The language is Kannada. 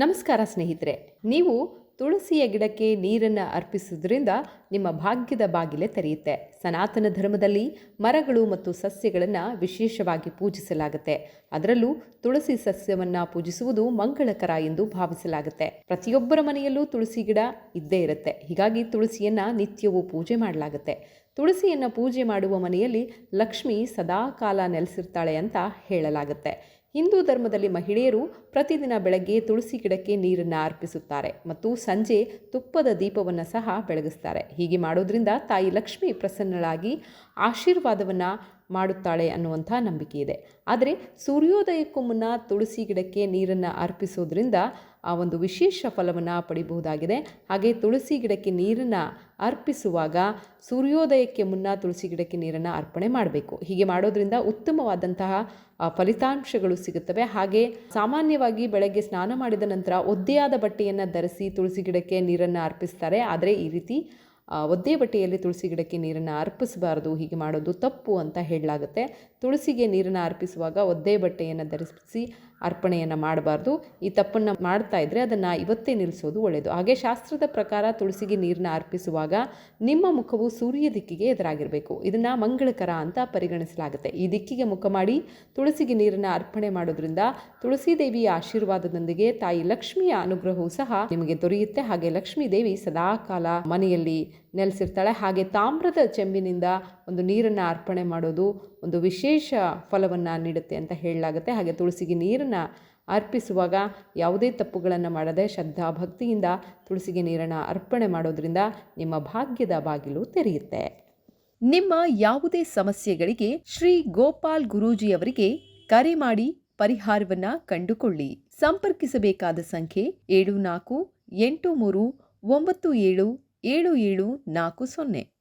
ನಮಸ್ಕಾರ ಸ್ನೇಹಿತರೆ, ನೀವು ತುಳಸಿಯ ಗಿಡಕ್ಕೆ ನೀರನ್ನು ಅರ್ಪಿಸುವುದರಿಂದ ನಿಮ್ಮ ಭಾಗ್ಯದ ಬಾಗಿಲೆ ತೆರೆಯುತ್ತೆ. ಸನಾತನ ಧರ್ಮದಲ್ಲಿ ಮರಗಳು ಮತ್ತು ಸಸ್ಯಗಳನ್ನು ವಿಶೇಷವಾಗಿ ಪೂಜಿಸಲಾಗುತ್ತೆ. ಅದರಲ್ಲೂ ತುಳಸಿ ಸಸ್ಯವನ್ನು ಪೂಜಿಸುವುದು ಮಂಗಳಕರ ಎಂದು ಭಾವಿಸಲಾಗುತ್ತೆ. ಪ್ರತಿಯೊಬ್ಬರ ಮನೆಯಲ್ಲೂ ತುಳಸಿ ಗಿಡ ಇದ್ದೇ ಇರುತ್ತೆ. ಹೀಗಾಗಿ ತುಳಸಿಯನ್ನು ನಿತ್ಯವೂ ಪೂಜೆ ಮಾಡಲಾಗುತ್ತೆ. ತುಳಸಿಯನ್ನು ಪೂಜೆ ಮಾಡುವ ಮನೆಯಲ್ಲಿ ಲಕ್ಷ್ಮಿ ಸದಾ ಕಾಲ ನೆಲೆಸಿರ್ತಾಳೆ ಅಂತ ಹೇಳಲಾಗುತ್ತೆ. ಹಿಂದೂ ಧರ್ಮದಲ್ಲಿ ಮಹಿಳೆಯರು ಪ್ರತಿದಿನ ಬೆಳಗ್ಗೆ ತುಳಸಿ ಗಿಡಕ್ಕೆ ನೀರನ್ನು ಅರ್ಪಿಸುತ್ತಾರೆ ಮತ್ತು ಸಂಜೆ ತುಪ್ಪದ ದೀಪವನ್ನು ಸಹ ಬೆಳಗಿಸ್ತಾರೆ. ಹೀಗೆ ಮಾಡೋದ್ರಿಂದ ತಾಯಿ ಲಕ್ಷ್ಮಿ ಪ್ರಸನ್ನಳಾಗಿ ಆಶೀರ್ವಾದವನ್ನು ಮಾಡುತ್ತಾಳೆ ಅನ್ನುವಂಥ ನಂಬಿಕೆ ಇದೆ. ಆದರೆ ಸೂರ್ಯೋದಯಕ್ಕೂ ಮುನ್ನ ತುಳಸಿ ಗಿಡಕ್ಕೆ ನೀರನ್ನು ಅರ್ಪಿಸೋದ್ರಿಂದ ಆ ಒಂದು ವಿಶೇಷ ಫಲವನ್ನು ಪಡಿಬಹುದಾಗಿದೆ. ಹಾಗೆ ತುಳಸಿ ಗಿಡಕ್ಕೆ ನೀರನ್ನು ಅರ್ಪಿಸುವಾಗ ಸೂರ್ಯೋದಯಕ್ಕೆ ಮುನ್ನ ತುಳಸಿ ಗಿಡಕ್ಕೆ ನೀರನ್ನು ಅರ್ಪಣೆ ಮಾಡಬೇಕು. ಹೀಗೆ ಮಾಡೋದ್ರಿಂದ ಉತ್ತಮವಾದಂತಹ ಫಲಿತಾಂಶಗಳು ಸಿಗುತ್ತವೆ. ಹಾಗೆ ಸಾಮಾನ್ಯವಾಗಿ ಬೆಳಗ್ಗೆ ಸ್ನಾನ ಮಾಡಿದ ನಂತರ ಒದ್ದೆಯಾದ ಬಟ್ಟೆಯನ್ನು ಧರಿಸಿ ತುಳಸಿ ಗಿಡಕ್ಕೆ ನೀರನ್ನು ಅರ್ಪಿಸ್ತಾರೆ. ಆದರೆ ಈ ರೀತಿ ಒದ್ದೆ ಬಟ್ಟೆಯಲ್ಲಿ ತುಳಸಿ ಗಿಡಕ್ಕೆ ನೀರನ್ನು ಅರ್ಪಿಸಬಾರದು, ಹೀಗೆ ಮಾಡೋದು ತಪ್ಪು ಅಂತ ಹೇಳಲಾಗುತ್ತೆ. ತುಳಸಿಗೆ ನೀರನ್ನು ಅರ್ಪಿಸುವಾಗ ಒದ್ದೆ ಬಟ್ಟೆಯನ್ನು ಧರಿಸಿ ಅರ್ಪಣೆಯನ್ನು ಮಾಡಬಾರ್ದು. ಈ ತಪ್ಪನ್ನು ಮಾಡ್ತಾ ಇದ್ದರೆ ಅದನ್ನು ಇವತ್ತೇ ನಿಲ್ಲಿಸೋದು ಒಳ್ಳೆಯದು ಹಾಗೆ ಶಾಸ್ತ್ರದ ಪ್ರಕಾರ ತುಳಸಿಗೆ ನೀರನ್ನು ಅರ್ಪಿಸುವಾಗ ನಿಮ್ಮ ಮುಖವು ಸೂರ್ಯ ದಿಕ್ಕಿಗೆ ಎದುರಾಗಿರಬೇಕು. ಇದನ್ನು ಮಂಗಳಕರ ಅಂತ ಪರಿಗಣಿಸಲಾಗುತ್ತೆ. ಈ ದಿಕ್ಕಿಗೆ ಮುಖ ಮಾಡಿ ತುಳಸಿಗೆ ನೀರನ್ನು ಅರ್ಪಣೆ ಮಾಡೋದ್ರಿಂದ ತುಳಸಿ ದೇವಿಯ ಆಶೀರ್ವಾದದೊಂದಿಗೆ ತಾಯಿ ಲಕ್ಷ್ಮಿಯ ಅನುಗ್ರಹವು ಸಹ ನಿಮಗೆ ದೊರೆಯುತ್ತೆ. ಹಾಗೆ ಲಕ್ಷ್ಮೀ ದೇವಿ ಸದಾಕಾಲ ಮನೆಯಲ್ಲಿ ನೆಲೆಸಿರ್ತಾಳೆ. ಹಾಗೆ ತಾಮ್ರದ ಚೆಂಬಿನಿಂದ ಒಂದು ನೀರನ್ನು ಅರ್ಪಣೆ ಮಾಡೋದು ಒಂದು ವಿಶೇಷ ಫಲವನ್ನು ನೀಡುತ್ತೆ ಅಂತ ಹೇಳಲಾಗುತ್ತೆ. ಹಾಗೆ ತುಳಸಿಗೆ ನೀರನ್ನು ಅರ್ಪಿಸುವಾಗ ಯಾವುದೇ ತಪ್ಪುಗಳನ್ನು ಮಾಡದೆ ಶ್ರದ್ಧಾ ಭಕ್ತಿಯಿಂದ ತುಳಸಿಗೆ ನೀರನ್ನು ಅರ್ಪಣೆ ಮಾಡೋದ್ರಿಂದ ನಿಮ್ಮ ಭಾಗ್ಯದ ಬಾಗಿಲು ತೆರೆಯುತ್ತೆ. ನಿಮ್ಮ ಯಾವುದೇ ಸಮಸ್ಯೆಗಳಿಗೆ ಶ್ರೀ ಗೋಪಾಲ್ ಗುರೂಜಿಯವರಿಗೆ ಕರೆ ಮಾಡಿ ಪರಿಹಾರವನ್ನ ಕಂಡುಕೊಳ್ಳಿ. ಸಂಪರ್ಕಿಸಬೇಕಾದ ಸಂಖ್ಯೆ ಏಳು ನಾಲ್ಕು ಎಂಟು ಮೂರು ಒಂಬತ್ತು ಏಳು ಏಳು ಏಳು ನಾಲ್ಕು ಸೊನ್ನೆ.